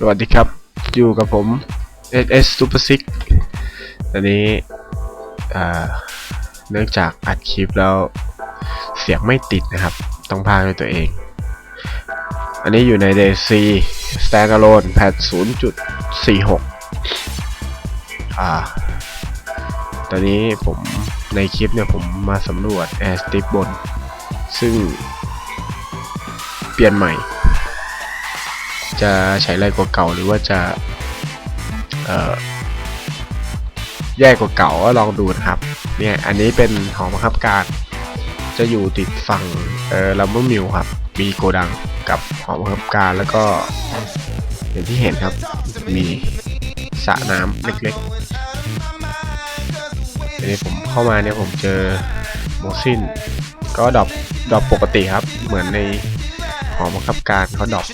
สวัสดีครับ อยู่กับผม SS Super Six ตอนนี้เนื่องจากอัดคลิปแล้วเสียงไม่ติดนะครับ ต้องพากด้วยตัวเอง อันนี้อยู่ใน DC Standalone Patch 0.46 อ่า ตอนนี้ผมในคลิปเนี่ยผมมาสำรวจ Air Strip บน ซึ่งเปลี่ยนใหม่ จะใช้ไรกว่าเก่าหรือว่าจะแย่กว่าเก่าก็ลองดูนะครับเนี่ยอันนี้เป็นหอบังคับการ จะอยู่ติดฝั่งเออลัมเบอร์มิลครับมีโกดังกับหอบังคับการแล้วก็อย่างที่เห็นครับมีสระน้ำเล็กๆทีนี้ผมเข้ามาเนี่ยผมเจอโมซินก็ดรอปดรอปปกติครับ เหมือนในหอบังคับการเขาดรอป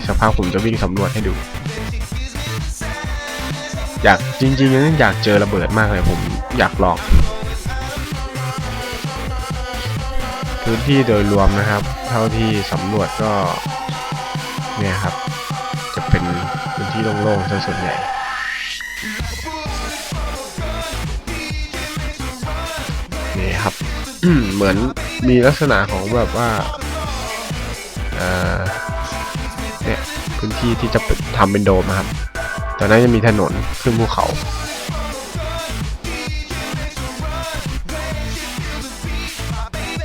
อีกสักพักผมจะวิ่งสำรวจให้ดู อยากจริงๆนั้นอยากเจอระเบิดมากเลยผมอยากลอง พื้นที่โดยรวมนะครับ เท่าที่สำรวจก็เนี่ยครับ จะเป็นพื้นที่โล่งๆซะส่วนใหญ่นี่ครับ เหมือนมีลักษณะของแบบว่า อ่อเนี่ย พื้นที่ที่จะเป็นทำเป็นโดมนะครับตอนนั้นจะมีถนนขึ้นภูเขา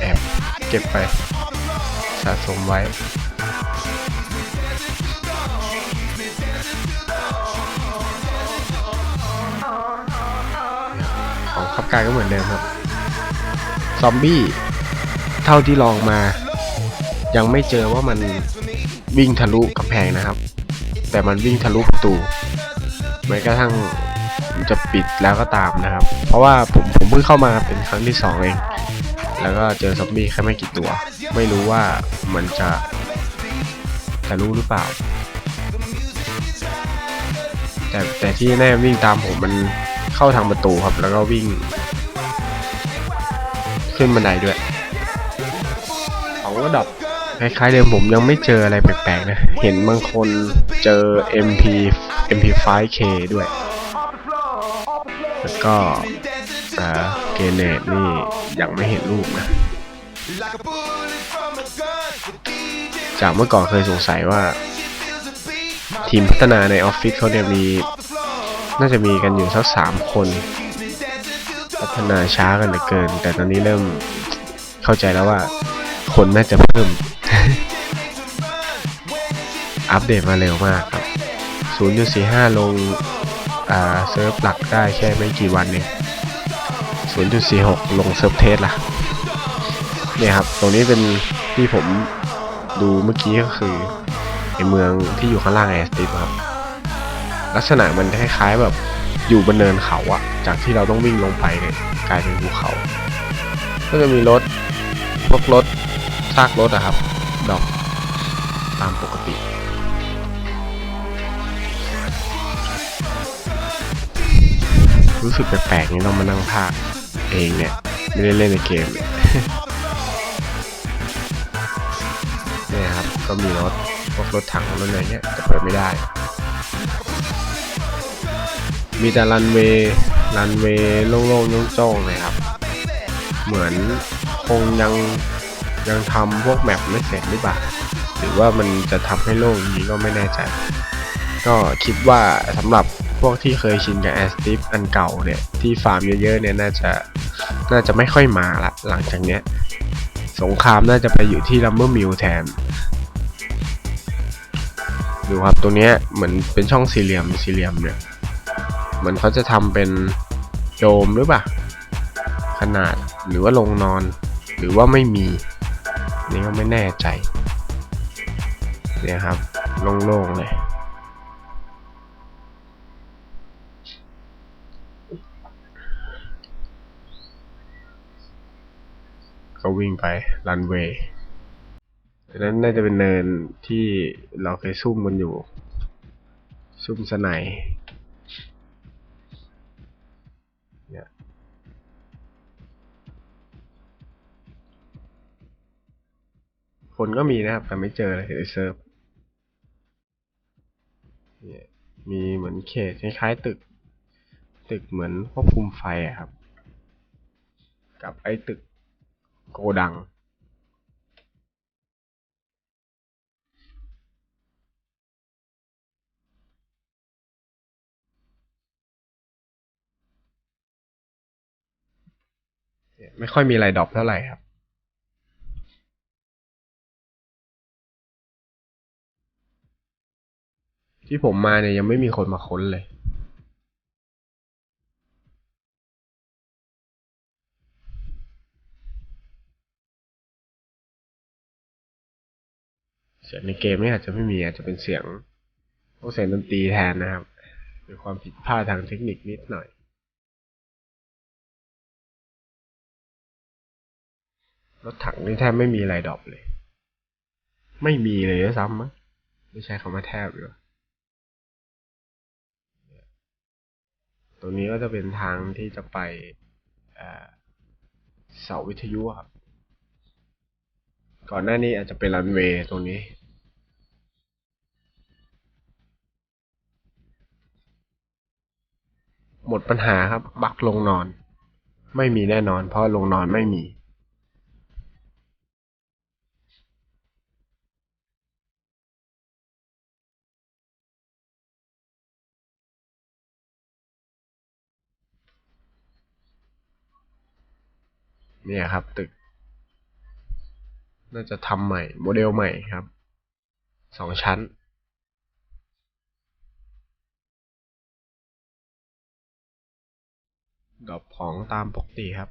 แอบเก็บไปสะสมไว้ของขับกายก็เหมือนเดิมครับ ซอมบี้ เท่าที่ลองมา ยังไม่เจอว่ามัน วิ่งทะลุกำแพงนะครับ แต่มันวิ่งทะลุประตูแม้กระทั่งผมจะปิดแล้วก็ตามนะครับ เพราะว่าผมผมเพิ่งเข้ามาเป็นครั้งที่สองเอง แล้วก็เจอซอมบี้แค่ไม่กี่ตัว ไม่รู้ว่ามันจะทะลุหรือเปล่า แต่แต่ที่แน่วิ่งตามผมมันเข้าทางประตูครับ แล้วก็วิ่ง ขึ้นบันไดด้วยเขาก็ดับ คล้ายๆเดิมผมยังไม่เจออะไรแปลกๆนะ เห็นบางคนเจอ MP MP5K ด้วย แล้วก็เกเนตนี่ยังไม่เห็นรูปนะ จากเมื่อก่อนเคยสงสัยว่า ทีมพัฒนาในออฟฟิศเขาเนี่ยมี น่าจะมีกันอยู่สักสามคน พัฒนาช้ากันเหลือเกิน แต่ตอนนี้เริ่มเข้าใจแล้วว่าคนน่าจะเพิ่ม อัปเดตมาเร็วมากครับ 0.45 ลงอ่าเซิร์ฟหลักได้แค่ไม่กี่วันเอง0.46 ลงเซิร์ฟเทสละเนี่ยครับ ตรงนี้เป็นที่ผมดูเมื่อกี้ก็คือในเมืองที่อยู่ข้างล่างแอสติฟครับ ลักษณะมันคล้ายๆแบบอยู่บนเนินเขาอะจากที่เราต้องวิ่งลงไปเนี่ยกลายเป็นภูเขา ก็จะมีรถพวกรถซากรถอะครับ ดอกตามปกติ รู้สึกแปลกๆนี่ต้องมานั่งพากย์เองเนี่ย ไม่ได้เล่นในเกมเนี่ยครับ ก็มีรถพวกรถถังรถอะไรเงี้ยแต่เปิดไม่ได้ มีแต่รันเวย์รันเวย์โล่งๆโจ้งๆเลยครับ เหมือนคงยัง ยังทำพวกแมปไม่เสร็จหรือเปล่าหรือว่ามันจะทำให้โล่งอย่างนี้ก็ไม่แน่ใจ ก็คิดว่าสำหรับพวกที่เคยชินกับแอสติฟอันเก่าเนี่ย ที่ฟาร์มเยอะๆเนี่ยน่าจะน่าจะไม่ค่อยมาละหลังจากเนี้ย สงครามน่าจะไปอยู่ที่ลัมเบอร์มิลแทน ดูครับตัวเนี้ยเหมือนเป็นช่องสี่เหลี่ยมสี่เหลี่ยมเนี่ย เหมือนเขาจะทำเป็นโดมหรือเปล่าขนาดหรือว่าลงนอนหรือว่าไม่มี นี่ก็ไม่แน่ใจเนี่ยครับโล่งๆเลยก็วิ่งไปรันเวย์ดังนั้นน่าจะเป็นเนินที่เราเคยซุ่มกันอยู่ ซุ่มสไน คนก็มีนะครับ แต่ไม่เจอเลยเซิร์ฟเนี่ยมีเหมือนเขตคล้ายๆตึก ตึกเหมือนควบคุมไฟครับ กับไอ้ตึกโกดังไม่ค่อยมีอะไรดรอปเท่าไหร่ครับ ที่ผมมาเนี่ยยังไม่มีคนมาค้นเลย เสียงในเกมนี่อาจจะไม่มีอาจจะเป็นเสียงพวกเสียงดนตรีแทนนะครับหรือความผิดพลาดทางเทคนิคนิดหน่อย รถถังนี่แทบไม่มีอะไรดรอปเลย ไม่มีเลยซ้ำมั้งไม่ใช่คำว่าแทบหรือ รงนี้ก็จะเป็นทางที่จะไปเอ่อเสาวิทยุครับ ก่อนหน้านี้อาจจะเป็นรันเวย์ตรงนี้ หมดปัญหาครับ บักลงนอน ไม่มีแน่นอน เพราะลงนอนไม่มี เนี่ยครับ ตึก น่าจะทำใหม่ โมเดลใหม่ครับสองชั้นดรอปของตามปกติครับ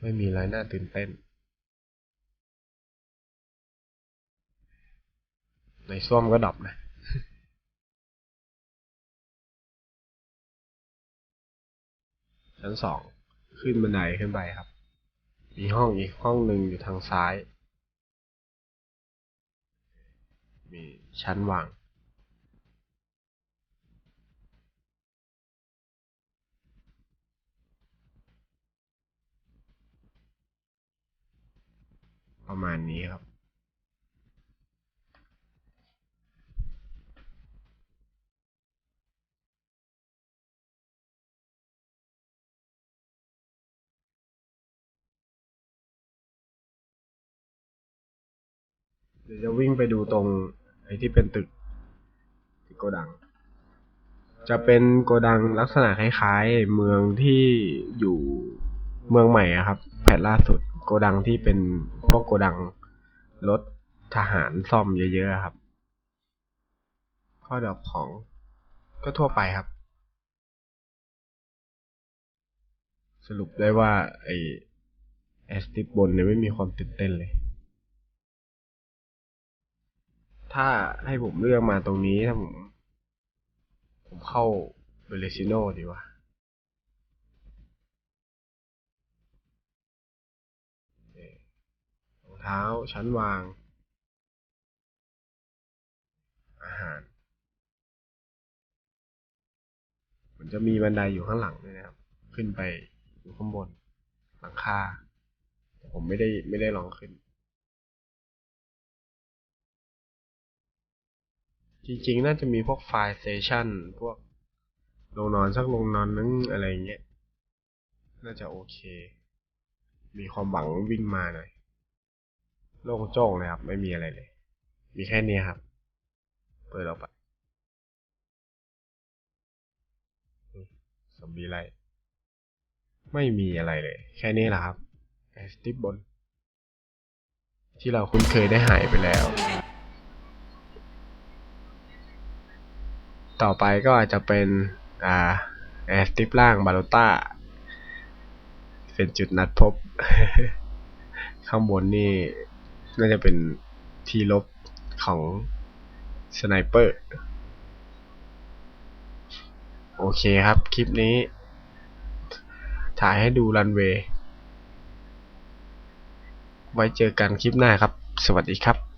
ไม่มีอะไรน่าตื่นเต้น ในส้วมก็ดรอปนะ ชั้นสอง ขึ้นบันไดขึ้นไปครับ มีห้องอีกห้องหนึ่งอยู่ทางซ้าย มีชั้นวางประมาณนี้ครับ ดี๋ยวจะวิ่งไปดูตรงไอ้ที่เป็นตึกตึกโกดัง จะเป็นโกดังลักษณะคล้ายๆ เมืองที่อยู่เมืองใหม่ครับ แผนล่าสุดโกดังที่เป็นพวกโกดังรถทหารซ่อมเยอะๆครับ ข้อดอกของก็ทั่วไปครับ สรุปได้ว่าไอแอสติบนเนี่ยไม่มีความตื่นเต้นเลย ถ้าให้ผมเลือกมาตรงนี้ถ้าผม ผมเข้าเบเลซิโนดีกว่ารองเท้าชั้นวาง อาหารมันจะมีบันไดอยู่ข้างหลังด้วยนะครับ ขึ้นไปอยู่ข้างบนหลังคาแต่ผมไม่ได้ไม่ได้ลองขึ้น จริงๆ น่าจะมีพวกไฟล์เตชันพวกโรงนอนสักโรงนอนนึงอะไรเงี้ย น่าจะโอเค มีความหวังวิ่งมาหน่อย โล่งโจ้งเลยครับ ไม่มีอะไรเลย มีแค่นี้ครับ เปิดออกไปสมบีไรไม่มีอะไรเลย แค่นี้แหละครับ แอสติบนที่เราคุ้นเคยได้หายไปแล้ว ต่อไปก็อาจจะเป็นอ่าแอสติปล่างบาโลต้า เป็นจุดนัดพบ ข้างบนนี่น่าจะเป็นที่ลบของสไนเปอร์ โอเคครับ คลิปนี้ ถ่ายให้ดูรันเวย์ ไว้เจอกันคลิปหน้าครับ สวัสดีครับ